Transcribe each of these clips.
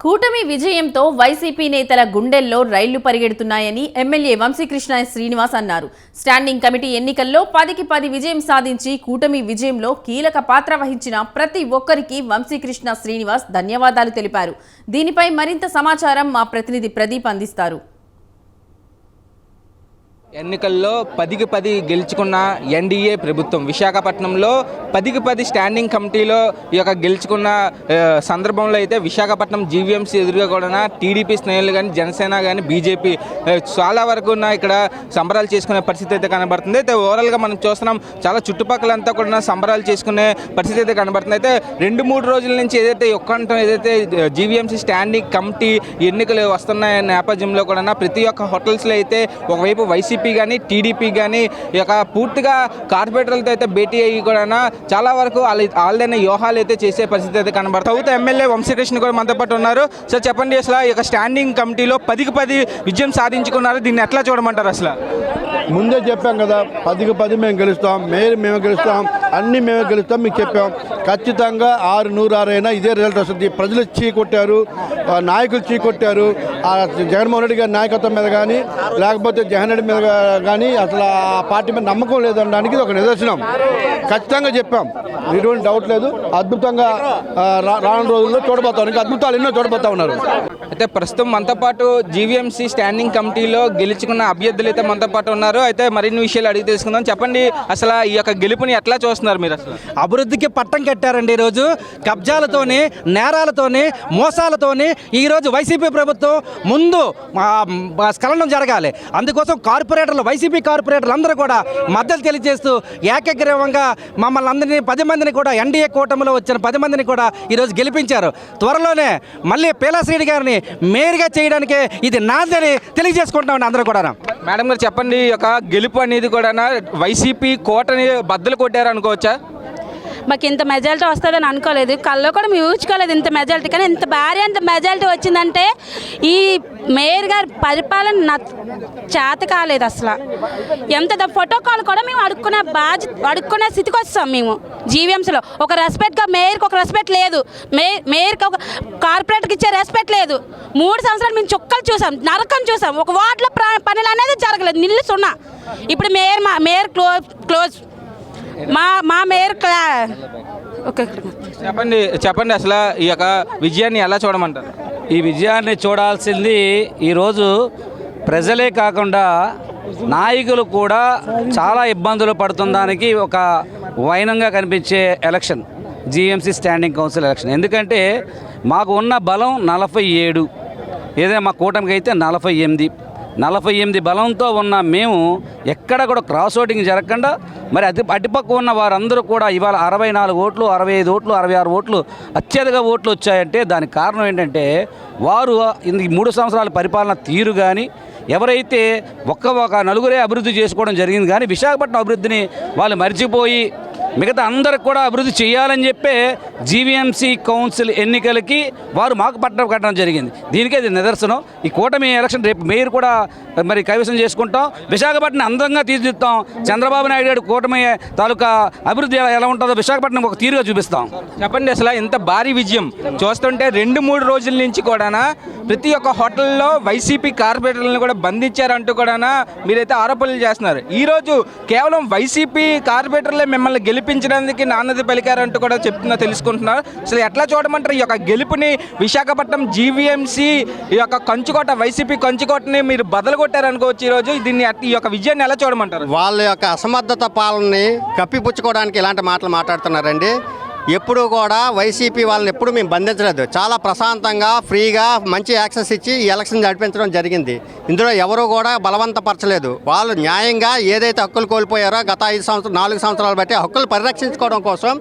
కూటమి విజయంతో వైసీపీ నేతల గుండెల్లో రైళ్ళు పరిగెడుతున్నాయని ఎమ్మెల్యే వంశీకృష్ణ శ్రీనివాస్ అన్నారు. స్టాండింగ్ కమిటీ ఎన్నికల్లో పదికి పది విజయం సాధించి కూటమి విజయంలో కీలక పాత్ర వహించిన ప్రతి ఒక్కరికి వంశీకృష్ణ శ్రీనివాస్ ధన్యవాదాలు తెలిపారు. దీనిపై మరింత సమాచారం మా ప్రతినిధి ప్రదీప్ అందిస్తారు. ఎన్నికల్లో పదికి పది గెలుచుకున్న ఎన్డీఏ ప్రభుత్వం. విశాఖపట్నంలో పదికి పది స్టాండింగ్ కమిటీలో ఈ యొక్క గెలుచుకున్న సందర్భంలో అయితే విశాఖపట్నం జీవీఎంసీ ఎదురుగా కూడా టీడీపీ స్నేహితులు కానీ జనసేన కానీ బీజేపీ చాలా వరకు ఉన్న ఇక్కడ సంబరాలు చేసుకునే పరిస్థితి అయితే కనబడుతుంది. అయితే ఓవరాల్గా మనం చూస్తున్నాం చాలా చుట్టుపక్కలంతా కూడా సంబరాలు చేసుకునే పరిస్థితి అయితే కనబడుతుంది. అయితే రెండు మూడు రోజుల నుంచి ఏదైతే ఒక్కంటం ఏదైతే జీవీఎంసీ స్టాండింగ్ కమిటీ ఎన్నికలు వస్తున్న నేపథ్యంలో కూడా ప్రతి ఒక్క హోటల్స్లో అయితే ఒకవైపు వైసీపీ కానీ టీడీపీ కానీ ఈ యొక్క పూర్తిగా కార్పొరేటర్లతో అయితే భేటీ అయ్యి కూడా చాలా వరకు వాళ్ళ వాళ్ళైన వ్యూహాలు అయితే చేసే పరిస్థితి అయితే కనబడుతుంది. ప్రభుత్వ ఎమ్మెల్యే వంశీకృష్ణ కూడా మనతో పాటు ఉన్నారు. సో చెప్పండి అసలు ఈ యొక్క స్టాండింగ్ కమిటీలో పదికి పది విజయం సాధించుకున్నారు. దీన్ని ఎట్లా చూడమంటారు అసలు? ముందే చెప్పాం కదా పదికి పది మేము గెలుస్తాం మేరు మేము గెలుస్తాం అన్ని మేమే గెలుస్తాం మీకు చెప్పాం. ఖచ్చితంగా ఆరు నూరు ఆరైనా ఇదే రిజల్ట్ వస్తుంది. ప్రజలు చీ కొట్టారు నాయకులు చీ కొట్టారు జగన్మోహన్ రెడ్డి గారి నాయకత్వం మీద కానీ లేకపోతే జగన్ రెడ్డి మీద కానీ అసలు ఆ పార్టీ మీద నమ్మకం లేదనడానికి ఒక నిదర్శనం. ఖచ్చితంగా చెప్పాం. ఎటువంటి డౌట్ లేదు. అద్భుతంగా రా- రానున్న రోజుల్లో చూడబోతాం. ఇంకా అద్భుతాలు ఎన్నో చూడబోతా ఉన్నారు. అయితే ప్రస్తుతం మనతో పాటు జీవీఎంసీ స్టాండింగ్ కమిటీలో గెలుచుకున్న అభ్యర్థులు అయితే మనతో పాటు ఉన్నారు. అయితే మరిన్ని విషయాలు అడిగి తెలుసుకుందాం. చెప్పండి అసలు ఈ యొక్క గెలుపుని ఎట్లా చూస్తున్నారు మీరు అసలు? అభివృద్ధికి పట్టం కట్టారండి ఈరోజు. కబ్జాలతోని నేరాలతోని మోసాలతోని ఈరోజు వైసీపీ ప్రభుత్వం ముందు స్ఖలనం జరగాలి. అందుకోసం కార్పొరేటర్లు వైసీపీ కార్పొరేటర్లు అందరూ కూడా మద్దతు తెలియజేస్తూ ఏకగ్రీవంగా మమ్మల్ని అందరినీ పది మందిని కూడా ఎన్డీఏ కూటమిలో వచ్చిన పది మందిని కూడా ఈరోజు గెలిపించారు. త్వరలోనే మళ్ళీ పీలాశ్రీడి గారిని మేయర్గా చేయడానికే ఇది నాదని తెలియజేసుకుంటామండి అందరూ కూడా మేడం గారు చెప్పండి ఈ యొక్క గెలుపు అనేది కూడా వైసీపీ కోటని బద్దలు కొట్టారు అనుకోవచ్చా మాకు ఇంత మెజారిటీ వస్తుందని అనుకోలేదు. కళ్ళు కూడా మేము ఊహించుకోలేదు ఇంత మెజాలిటీ కానీ ఇంత భారీ అంత మెజారిటీ వచ్చిందంటే ఈ మేయర్ గారి పరిపాలన నా చేత కాలేదు అసలు. ఎంత ఫోటో కాల్ కూడా మేము అడుక్కునే బాధ్యత అడుక్కునే స్థితికి వస్తాం మేము జీవీఎంసీలో. ఒక రెస్పెక్ట్గా మేయర్కి ఒక రెస్పెక్ట్ లేదు. మే మేయర్కి ఒక కార్పొరేట్కి ఇచ్చే రెస్పెక్ట్ లేదు. మూడు సంవత్సరాలు మేము చుక్కలు చూసాం నరకం చూసాం. ఒక వార్డులో పనులు అనేది జరగలేదు. నిల్లు సున్నా ఇప్పుడు మేయర్ మా మేయర్ క్లోజ్ క్లోజ్ మా మా మేయర్ చెప్పండి చెప్పండి అసలు ఈ యొక్క విజయాన్ని ఎలా చూడమంటారు? ఈ విజయాన్ని చూడాల్సింది ఈరోజు ప్రజలే కాకుండా నాయకులు కూడా చాలా ఇబ్బందులు పడుతుందానికి ఒక వైనంగా కనిపించే election GMC standing council election. ఎందుకంటే మాకు ఉన్న బలం నలభై ఏడు ఏదైనా మా కూటమికి అయితే నలభై ఎనిమిది. నలభై ఎనిమిది బలంతో ఉన్న మేము ఎక్కడ కూడా క్రాస్ ఓటింగ్ జరగకుండా మరి అతి అటుపక్క ఉన్న వారందరూ కూడా ఇవాళ అరవై నాలుగు ఓట్లు అరవై ఐదు ఓట్లు అరవై ఆరు ఓట్లు అత్యధిక ఓట్లు వచ్చాయంటే దానికి కారణం ఏంటంటే వారు ఈ మూడు సంవత్సరాల పరిపాలన తీరు కానీ ఎవరైతే ఒక్క ఒక నలుగురే అభివృద్ధి చేసుకోవడం జరిగింది కానీ విశాఖపట్నం అభివృద్ధిని వాళ్ళు మర్చిపోయి మిగతా అందరికి కూడా అభివృద్ధి చేయాలని చెప్పే జీవీఎంసీ కౌన్సిల్ ఎన్నికలకి వారు మాకు పట్టడం కట్టడం జరిగింది. దీనికే ఇది నిదర్శనం. ఈ కూటమి ఎలక్షన్ రేపు మేయర్ కూడా మరి కైవసం చేసుకుంటాం. విశాఖపట్నం అందంగా తీర్చిదిద్దాం. చంద్రబాబు నాయుడు గారి కూటమి తాలూకా అభివృద్ధి ఎలా- ఉంటుందో విశాఖపట్నం ఒక తీరుగా చూపిస్తాం. చెప్పండి అసలు ఇంత భారీ విజయం. చూస్తుంటే రెండు మూడు రోజుల నుంచి కూడా ప్రతి ఒక్క హోటల్లో వైసీపీ కార్పొరేటర్లను కూడా బంధించారంటూ కూడా మీరైతే ఆరోపణలు చేస్తున్నారు. ఈరోజు కేవలం వైసీపీ కార్పొరేటర్లే మిమ్మల్ని గెలిపి గెలిపించడానికి నాన్నది పలికారంటూ కూడా చెప్తున్నా తెలుసుకుంటున్నారు అసలు ఎట్లా చూడమంటారు? ఈ యొక్క గెలుపుని విశాఖపట్నం జీవీఎంసీ ఈ యొక్క కంచుకోట వైసీపీ కంచుకోటని మీరు బదలు కొట్టారనుకోవచ్చు ఈరోజు. దీన్ని ఈ యొక్క విజయాన్ని ఎలా చూడమంటారు? వాళ్ళ యొక్క అసమర్థత పాలనని కప్పిపుచ్చుకోవడానికి ఇలాంటి మాటలు మాట్లాడుతున్నారండి. ఎప్పుడూ కూడా వైసీపీ వాళ్ళని ఎప్పుడు మేము బంధించలేదు. చాలా ప్రశాంతంగా ఫ్రీగా మంచి యాక్సెస్ ఇచ్చి ఈ ఎలక్షన్ నడిపించడం జరిగింది. ఇందులో ఎవరూ కూడా బలవంతపరచలేదు. వాళ్ళు న్యాయంగా ఏదైతే హక్కులు కోల్పోయారో గత ఐదు సంవత్సరాలు నాలుగు సంవత్సరాలు బట్టి హక్కులు పరిరక్షించుకోవడం కోసం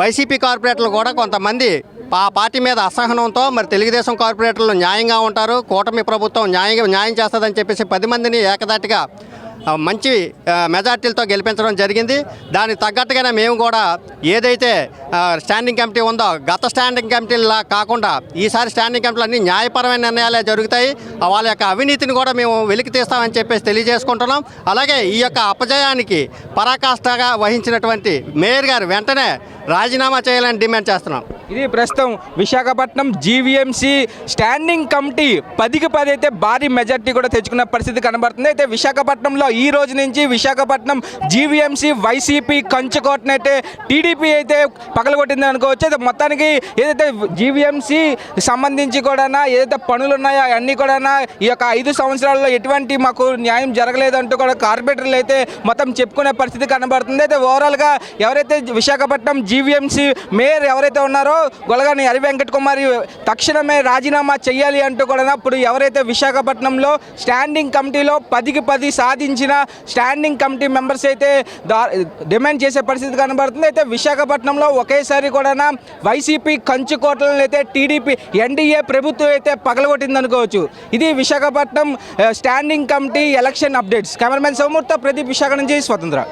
వైసీపీ కార్పొరేటర్లు కూడా కొంతమంది ఆ పార్టీ మీద అసహనంతో మరి తెలుగుదేశం కార్పొరేటర్లు న్యాయంగా ఉంటారు. కూటమి ప్రభుత్వం న్యాయంగా న్యాయం చేస్తుందని చెప్పేసి పది మందిని ఏకదాటిగా మంచి మెజార్టీలతో గెలిపించడం జరిగింది. దానికి తగ్గట్టుగానే మేము కూడా ఏదైతే స్టాండింగ్ కమిటీ ఉందో గత స్టాండింగ్ కమిటీలా కాకుండా ఈసారి స్టాండింగ్ కమిటీలు అన్ని న్యాయపరమైన నిర్ణయాలే జరుగుతాయి. వాళ్ళ యొక్క అవినీతిని కూడా మేము వెలికి తీస్తామని చెప్పేసి తెలియజేసుకుంటున్నాం. అలాగే ఈ యొక్క అపజయానికి పరాకాష్ఠగా వహించినటువంటి మేయర్ గారు వెంటనే రాజీనామా చేయాలని డిమాండ్ చేస్తున్నాం. ఇది ప్రస్తుతం విశాఖపట్నం జీవీఎంసీ స్టాండింగ్ కమిటీ పదికి పది అయితే భారీ మెజార్టీ కూడా తెచ్చుకున్న పరిస్థితి కనబడుతుంది. అయితే విశాఖపట్నంలో ఈ రోజు నుంచి విశాఖపట్నం జీవీఎంసీ వైసీపీ కంచుకోటనైతే టీడీపీ అయితే పగలగొట్టింది అనుకోవచ్చు. అయితే మొత్తానికి ఏదైతే జీవీఎంసీ సంబంధించి కూడా ఏదైతే పనులు ఉన్నాయో అన్నీ కూడా ఈ యొక్క ఐదు సంవత్సరాల్లో ఎటువంటి మాకు న్యాయం జరగలేదంటూ కూడా కార్పొరేటర్లు అయితే మొత్తం చెప్పుకునే పరిస్థితి కనబడుతుంది. అయితే ఓవరాల్గా ఎవరైతే విశాఖపట్నం జీవీఎంసీ మేయర్ ఎవరైతే ఉన్నారో గొలగాని హరి వెంకట్ కుమారి తక్షణమే రాజీనామా చేయాలి అంటూ కూడా ఇప్పుడు ఎవరైతే విశాఖపట్నంలో స్టాండింగ్ కమిటీలో పదికి పది సాధించిన స్టాండింగ్ కమిటీ మెంబర్స్ అయితే డిమాండ్ చేసే పరిస్థితి కనబడుతుంది. అయితే విశాఖపట్నంలో ఒకేసారి కూడా వైసీపీ కంచుకోటలను అయితే టీడీపీ ఎన్డీఏ ప్రభుత్వం అయితే పగలగొట్టింది అనుకోవచ్చు. ఇది Visakhapatnam standing committee election updates. Cameraman Somurtha Pradeep Visakha నుంచి స్వతంత్ర.